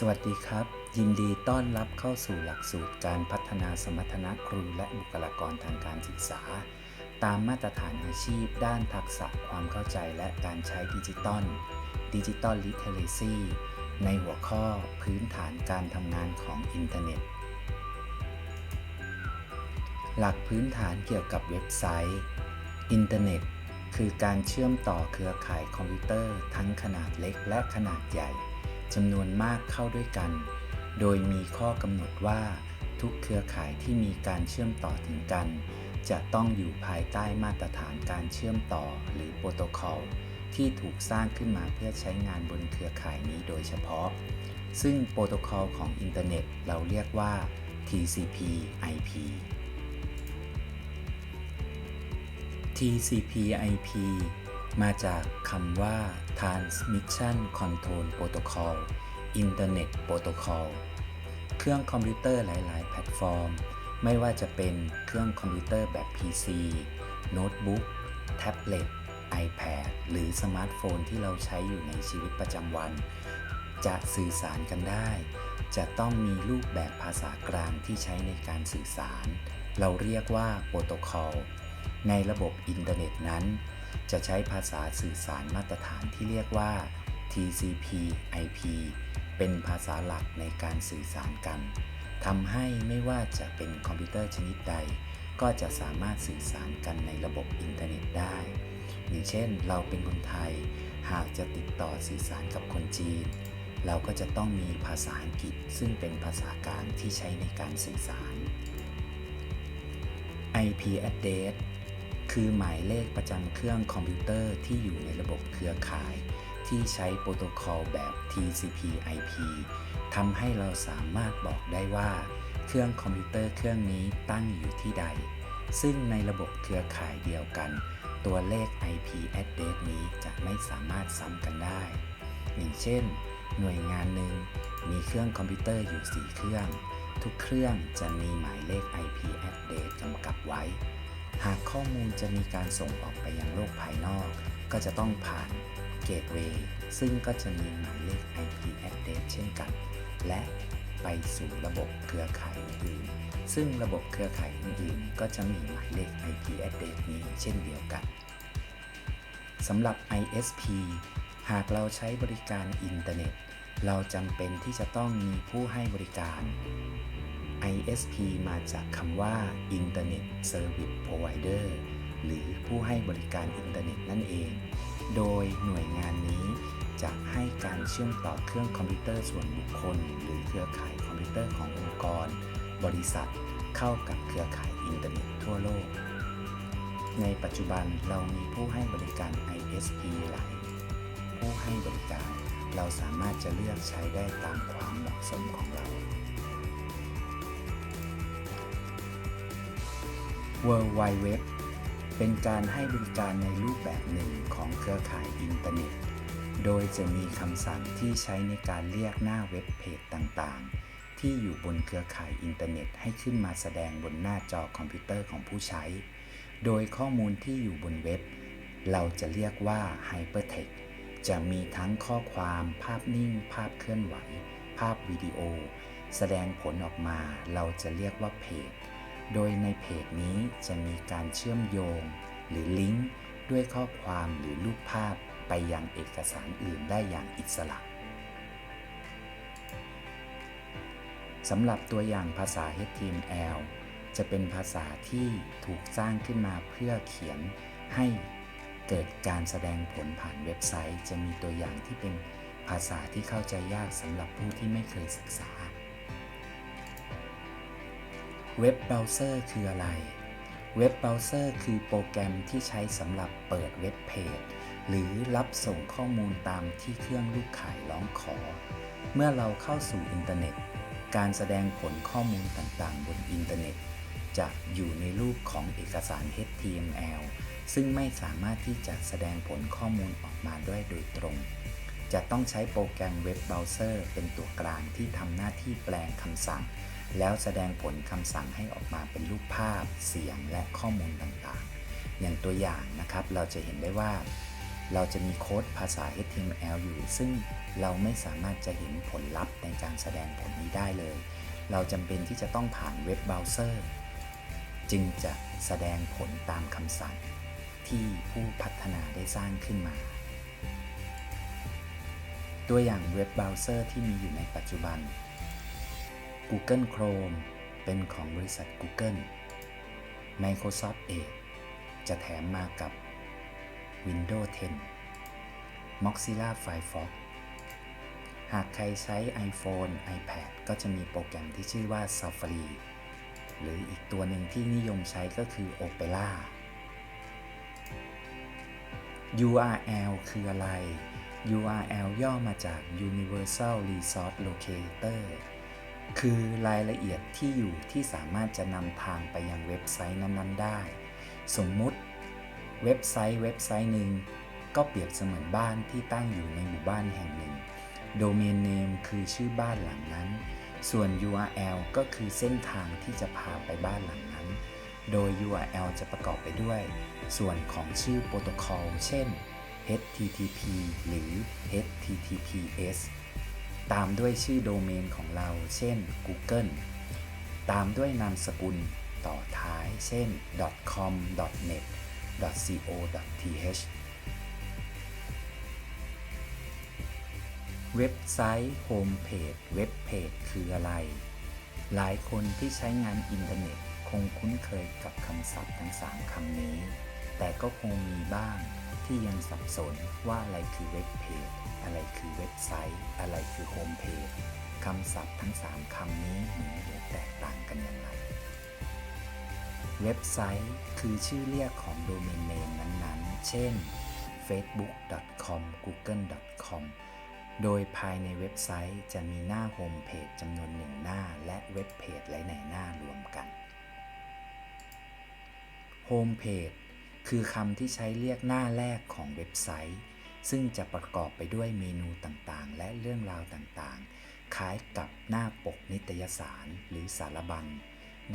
สวัสดีครับ ยินดีต้อนรับเข้าสู่หลักสูตรการพัฒนาสมรรถนะครูและบุคลากรทางการศึกษา ตามมาตรฐานอาชีพ ด้านทักษะความเข้าใจและการใช้ดิจิตอลดิจิตอลลิเทเรซีในหัวข้อพื้นฐานการทำงานของอินเทอร์เน็ต หลักพื้นฐานเกี่ยวกับเว็บไซต์ อินเทอร์เน็ต คือการเชื่อมต่อเครือข่ายคอมพิวเตอร์ทั้งขนาดเล็กและขนาดใหญ่ จำนวนมากเข้าด้วยกัน โดยมีข้อกำหนดว่าทุกเครือข่ายที่มีการเชื่อมต่อถึงกัน จะต้องอยู่ภายใต้มาตรฐานการเชื่อมต่อหรือโปรโตคอลที่ถูกสร้างขึ้นมาเพื่อใช้งานบนเครือข่ายนี้โดยเฉพาะ ซึ่งโปรโตคอลของอินเทอร์เน็ตเราเรียกว่า TCP/IP TCP/IP มาจากคำว่า Transmission Control Protocol Internet Protocol เครื่องคอมพิวเตอร์หลาย ๆ แพลตฟอร์ม ไม่ว่าจะเป็นเครื่องคอมพิวเตอร์แบบ PC โน้ตบุ๊ก แท็บเล็ต iPad หรือสมาร์ทโฟนที่เราใช้อยู่ในชีวิตประจำวัน จะสื่อสารกันได้ จะต้องมีรูปแบบภาษากลางที่ใช้ในการสื่อสาร เราเรียกว่าโปรโตคอล ในระบบอินเทอร์เน็ตนั้น จะใช้ภาษาสื่อสารมาตรฐานที่เรียกว่า TCP/IP เป็นภาษาหลักในการสื่อสารกันทำให้ไม่ว่าจะเป็นคอมพิวเตอร์ชนิดใด ก็จะสามารถสื่อสารกันในระบบอินเทอร์เน็ตได้อย่างเช่น เราเป็นคนไทย หากจะติดต่อสื่อสารกับคนจีน เราก็จะต้องมีภาษาอังกฤษ ซึ่งเป็นภาษากลางที่ใช้ในการสื่อสาร IP address คือหมายเลขประจำเครื่องคอมพิวเตอร์ที่อยู่ในระบบเครือข่าย ที่ใช้โปรโตคอลแบบ TCP/IP ทำให้เราสามารถบอกได้ว่า เครื่องคอมพิวเตอร์เครื่องนี้ตั้งอยู่ที่ใด ซึ่งในระบบเครือข่ายเดียวกัน ตัวเลข IP address นี้จะไม่สามารถซ้ำกันได้อย่างเช่น หน่วยงานหนึ่งมีเครื่องคอมพิวเตอร์อยู่ 4 เครื่อง ทุกเครื่องจะมีหมายเลข IP address กำกับไว้ หากข้อมูลจะมีการส่งออกไปยังโลกภายนอก ก็จะต้องผ่านเกตเวย์ซึ่งก็จะมีหมายเลข IP address เช่นกัน และไปสู่ระบบเครือข่ายอื่นๆซึ่งระบบเครือข่ายอื่นๆก็จะมีหมายเลข IP address นี้เช่นเดียวกันสำหรับ ISP หากเราใช้บริการอินเทอร์เน็ต เราจำเป็นที่จะต้องมีผู้ให้บริการ ISP มาจากคำว่า Internet Service Provider หรือผู้ให้บริการอินเทอร์เน็ตนั่นเอง โดยหน่วยงานนี้จะให้การเชื่อมต่อเครื่องคอมพิวเตอร์ส่วนบุคคล หรือเครือข่ายคอมพิวเตอร์ขององค์กร บริษัทเข้ากับเครือข่ายอินเทอร์เน็ตทั่วโลก ในปัจจุบันเรามีผู้ให้บริการ ISP หลายผู้ให้บริการ เราสามารถจะเลือกใช้ได้ตามความเหมาะสมของเรา World Wide Web เป็นการให้บริการในรูปแบบหนึ่งของเครือข่ายอินเทอร์เน็ต โดยจะมีคำสั่งที่ใช้ในการเรียกหน้าเว็บเพจต่างๆ ที่อยู่บนเครือข่ายอินเทอร์เน็ต ให้ขึ้นมาแสดงบนหน้าจอคอมพิวเตอร์ของผู้ใช้ โดยข้อมูลที่อยู่บนเว็บ เราจะเรียกว่า Hypertext จะมีทั้งข้อความ ภาพนิ่ง ภาพเคลื่อนไหว ภาพวิดีโอ แสดงผลออกมา เราจะเรียกว่าเพจ โดยในเพจนี้จะมีการเชื่อมโยง หรือลิงก์ด้วยข้อความหรือรูปภาพไปยังเอกสารอื่นได้อย่างอิสระสำหรับตัวอย่างภาษา HTML จะเป็นภาษาที่ถูกสร้างขึ้นมาเพื่อเขียนให้เกิดการแสดงผลผ่านเว็บไซต์ จะมีตัวอย่างที่เป็นภาษาที่เข้าใจยากสำหรับผู้ที่ไม่เคยศึกษา เว็บเบราว์เซอร์คืออะไร เว็บเบราว์เซอร์คือโปรแกรมที่ใช้สำหรับเปิดเว็บเพจ หรือรับส่งข้อมูลตามที่เครื่องลูกข่ายร้องขอ เมื่อเราเข้าสู่อินเทอร์เน็ต การแสดงผลข้อมูลต่างๆ บนอินเทอร์เน็ต จะอยู่ในรูปของเอกสาร HTML ซึ่งไม่สามารถที่จะแสดงผลข้อมูลออกมาด้วยโดยตรง จะต้องใช้โปรแกรมเว็บเบราว์เซอร์เป็นตัวกลางที่ทำหน้าที่แปลงคำสั่ง แล้วแสดงผลคำสั่งให้ออกมาเป็นรูปภาพ เสียงและข้อมูลต่างๆ อย่างตัวอย่างนะครับ เราจะเห็นได้ว่า เราจะมีโค้ดภาษา HTML อยู่ ซึ่งเราไม่สามารถจะเห็นผลลัพธ์ในการแสดงผลนี้ได้เลย เราจำเป็นที่จะต้องผ่านเว็บเบราว์เซอร์ จึงจะแสดงผลตามคำสั่ง ที่ผู้พัฒนาได้สร้างขึ้นมาตัวอย่างเว็บเบราว์เซอร์ที่มีอยู่ในปัจจุบัน Google Chrome เป็นของบริษัท Google Microsoft Edge จะแถมมากับ Windows 10 Mozilla Firefox หากใครใช้ iPhone iPad ก็จะมีโปรแกรมที่ชื่อว่า Safari หรืออีกตัวหนึ่งที่นิยมใช้ก็คือ Opera URL คืออะไร URL ย่อมาจาก Universal Resource Locator คือรายละเอียดที่อยู่ที่สามารถจะนำทางไปยังเว็บไซต์นั้นๆได้ สมมุติเว็บไซต์เว็บไซต์หนึ่งก็เปรียบเสมือนบ้านที่ตั้งอยู่ในหมู่บ้านแห่งหนึ่ง โดเมนเนมคือชื่อบ้านหลังนั้น ส่วน URL ก็คือเส้นทางที่จะพาไปบ้านหลังนั้น โดย URL จะประกอบไปด้วย ส่วนของชื่อโปรโตคอล เช่น HTTP หรือ HTTPS ตามด้วยชื่อโดเมนของเรา เช่น Google ตามด้วยนามสกุลต่อท้าย เช่น .com .net .co .th เว็บไซต์โฮมเพจเว็บเพจคืออะไร หลายคนที่ใช้งานอินเทอร์เน็ตคงคุ้นเคยกับคำศัพท์ทั้ง 3คำนี้ แต่ก็คงมีบ้าง ที่ยังสับสนว่าอะไรคือเว็บเพจ อะไรคือเว็บไซต์ อะไรคือโฮมเพจคำศัพท์ทั้ง 3คำนี้มีหรือแตกต่างกันอย่างไร เว็บไซต์คือชื่อเรียกของโดเมนเนมนั้นๆ เช่น facebook.com google.com โดยภายในเว็บไซต์จะมีหน้าโฮมเพจจำนวนหนึ่งหน้า และเว็บเพจหลายๆหน้ารวมกันโฮมเพจ คือคำที่ใช้เรียกหน้าแรกของเว็บไซต์ ซึ่งจะประกอบไปด้วยเมนูต่างๆ และเรื่องราวต่างๆ คล้ายกับหน้าปกนิตยสารหรือสารบัญ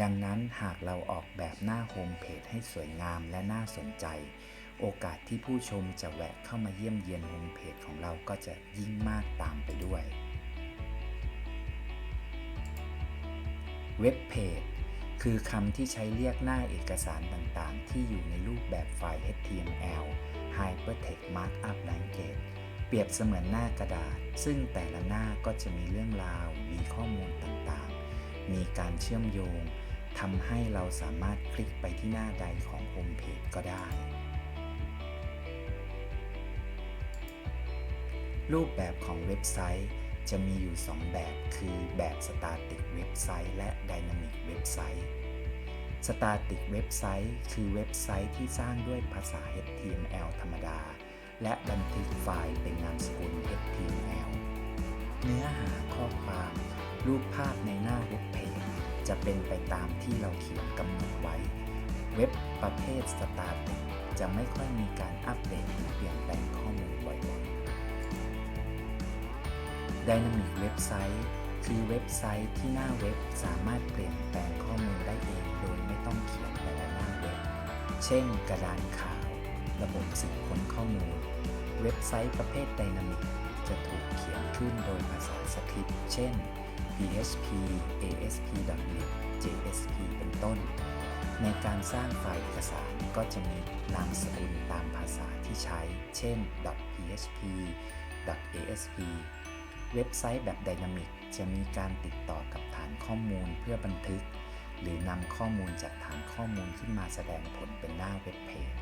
ดังนั้นหากเราออกแบบหน้าโฮมเพจให้สวยงามและน่าสนใจ โอกาสที่ผู้ชมจะแวะเข้ามาเยี่ยมเยียนโฮมเพจของเราก็จะยิ่งมากตามไปด้วย เว็บเพจ คือคำที่ใช้เรียกหน้าเอกสารต่างๆ ที่อยู่ในรูปแบบไฟล์ HTML Hypertext Markup Language เปรียบเสมือนหน้ากระดาษ ซึ่งแต่ละหน้าก็จะมีเรื่องราว มีข้อมูลต่างๆ มีการเชื่อมโยงทำให้เราสามารถคลิกไปที่หน้าใดของโฮมเพจก็ได้ รูปแบบของเว็บไซต์ จะมีอยู่ 2 แบบคือแบบ Static เว็บไซต์และ Dynamic เว็บไซต์ Static เว็บไซต์คือเว็บไซต์ที่สร้างด้วยภาษา HTML ธรรมดา และบันทึกไฟล์เป็นนามสกุล HTML เนื้อหาข้อความ รูปภาพในหน้าเว็บเพจจะเป็นไปตามที่เราเขียนกำหนดไว้ เว็บประเภท Static จะไม่ค่อยมีการอัปเดตหรือเปลี่ยนแปลงข้อมูลบ่อยๆ Dynamic เว็บไซต์คือเว็บไซต์ที่หน้าเว็บสามารถเปลี่ยนแปลงข้อมูลได้เองโดยไม่ต้องเขียนแต่ละหน้าเว็บ เช่น กระดานข่าว ระบบสืบค้นข้อมูล เว็บไซต์ประเภท Dynamic จะถูกเขียนขึ้นโดยภาษาสคริปต์ เช่น PHP ASP.NET JSP เป็นต้น ในการสร้างไฟล์เอกสารก็จะมีนามสกุลตามภาษาที่ใช้ เช่น .php .asp เว็บไซต์แบบ Dynamic จะมีการติดต่อกับฐานข้อมูลเพื่อบันทึก หรือนำข้อมูลจากฐานข้อมูลขึ้นมาแสดงผลเป็นหน้าเว็บเพจ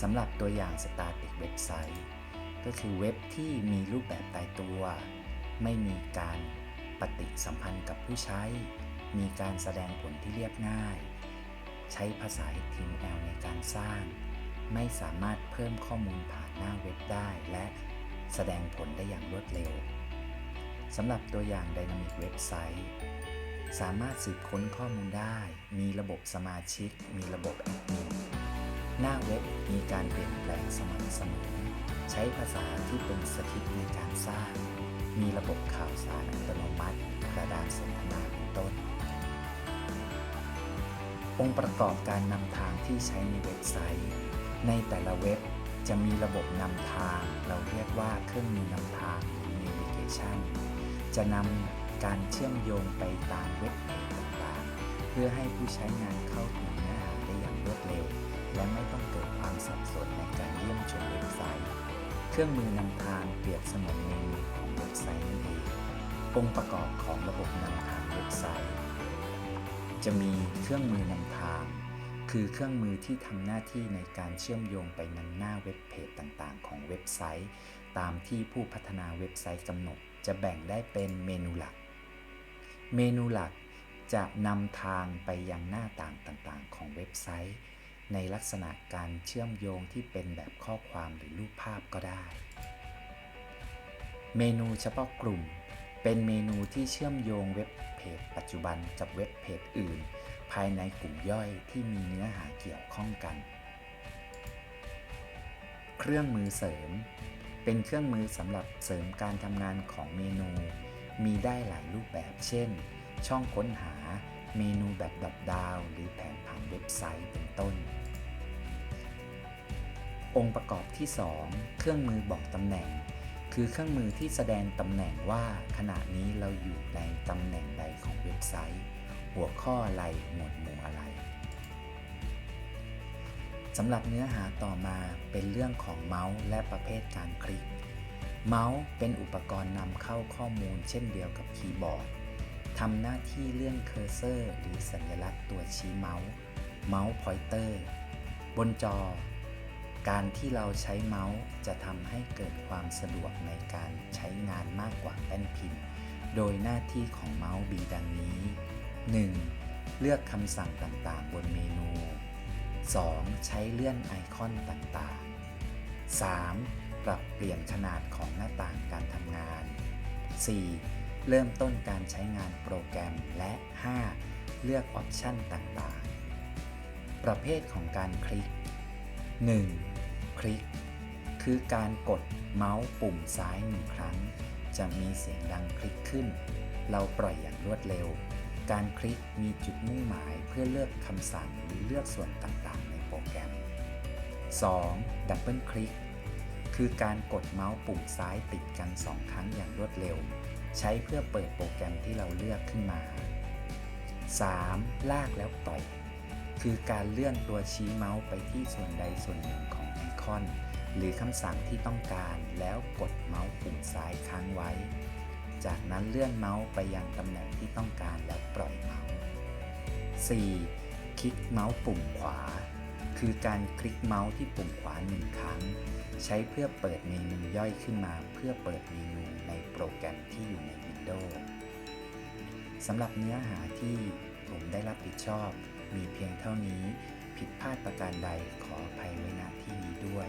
สำหรับตัวอย่าง Static เว็บไซต์ก็คือเว็บที่มีรูปแบบตายตัว ไม่มีการปฏิสัมพันธ์กับผู้ใช้ มีการแสดงผลที่เรียบง่าย ใช้ภาษา HTML ในการสร้าง ไม่สามารถเพิ่มข้อมูลผ่านหน้าเว็บได้และ แสดงผลได้อย่างรวดเร็วสำหรับตัวอย่าง Dynamic เว็บไซต์สามารถสืบค้นข้อมูลได้ มีระบบสมาชิก มีระบบแอดมิน หน้าเว็บมีการเปลี่ยนแปลงสม่ำเสมอ ใช้ภาษาที่เป็นสคริปต์ในการสร้าง มีระบบข่าวสารอัตโนมัติ กระดานสนทนาเป็นต้น องค์ประกอบการนำทางที่ใช้ในเว็บไซต์ ในแต่ละเว็บ จะมีระบบนำทาง เราเรียกว่าเครื่องมือนำทางหรือ navigation จะนำการเชื่อมโยงไปตามเว็บเพจต่างๆ เพื่อให้ผู้ใช้งานเข้าถึงเนื้อหาได้อย่างรวดเร็ว และไม่ต้องเกิดความสับสนในการเยี่ยมชมเว็บไซต์ เครื่องมือนำทางเปรียบเสมือนเมนูของเว็บไซต์นั่นเององค์ประกอบของระบบนำทางเว็บไซต์ จะมีเครื่องมือนำทาง คือเครื่องมือที่ทำหน้าที่ในการเชื่อมโยงไปยังหน้าเว็บเพจต่างๆ ของเว็บไซต์ ตามที่ผู้พัฒนาเว็บไซต์กำหนด จะแบ่งได้เป็นเมนูหลัก เมนูหลักจะนำทางไปยังหน้าต่างต่างๆ ของเว็บไซต์ ในลักษณะการเชื่อมโยงที่เป็นแบบข้อความหรือรูปภาพก็ได้ เมนูเฉพาะกลุ่ม เป็นเมนูที่เชื่อมโยงเว็บเพจปัจจุบันกับเว็บเพจอื่น ภายในกลุ่มย่อยที่มีเนื้อหาเกี่ยวข้องกัน เครื่องมือเสริม เป็นเครื่องมือสำหรับเสริมการทำงานของเมนู มีได้หลายรูปแบบ เช่น ช่องค้นหา เมนูแบบดรอปดาว หรือแผนผังเว็บไซต์เป็นต้น องค์ประกอบที่ 2 เครื่องมือบอกตำแหน่ง คือเครื่องมือที่แสดงตำแหน่งว่าขณะนี้เราอยู่ในตำแหน่งใดของเว็บไซต์ หัวข้ออะไรหมวดหมู่อะไรสำหรับเนื้อหาต่อมาเป็นเรื่องของเมาส์และประเภทการคลิก เมาส์เป็นอุปกรณ์นำเข้าข้อมูลเช่นเดียวกับคีย์บอร์ดทำหน้าที่เลื่อนเคอร์เซอร์ หรือสัญลักษณ์ตัวชี้เมาส์ เมาส์พอยเตอร์ บนจอ การที่เราใช้เมาส์จะทำให้เกิดความสะดวกในการใช้งานมากกว่าแป้นพิมพ์ โดยหน้าที่ของเมาส์มีดังนี้ 1. เลือกคำสั่งต่างๆ บนเมนู 2. ใช้เลื่อนไอคอนต่างๆ 3. ปรับเปลี่ยนขนาดของหน้าต่างการทำงาน 4. เริ่มต้นการใช้งานโปรแกรมและ 5. เลือกออปชันต่างๆ ประเภทของการคลิก 1. คลิก คือการกดเมาส์ปุ่มซ้ายหนึ่งครั้ง จะมีเสียงดังคลิกขึ้น เราปล่อยอย่างรวดเร็ว การคลิกมีจุดมุ่งหมายเพื่อเลือกคำสั่งหรือเลือกส่วนต่างๆ ในโปรแกรม 2. ดับเบิลคลิกคือการกดเมาส์ปุ่มซ้ายติดกัน 2 ครั้งอย่างรวดเร็ว ใช้เพื่อเปิดโปรแกรมที่เราเลือกขึ้นมา 3. ลากแล้วปล่อย คือการเลื่อนตัวชี้เมาส์ไปที่ส่วนใดส่วนหนึ่งของไอคอน หรือคำสั่งที่ต้องการแล้วกดเมาส์ปุ่มซ้ายค้างไว้ จากนั้นเลื่อนเมาส์ไปยังตำแหน่งที่ต้องการแล้วปล่อยเมาส์ 4. คลิกเมาส์ปุ่มขวา คือการคลิกเมาส์ที่ปุ่มขวาหนึ่งครั้ง ใช้เพื่อเปิดเมนูย่อยขึ้นมา เพื่อเปิดเมนูในโปรแกรมที่อยู่ใน Windows สำหรับเนื้อหาที่ผมได้รับผิดชอบ มีเพียงเท่านี้ ผิดพลาดประการใดขออภัยไว้ณที่นี้ด้วย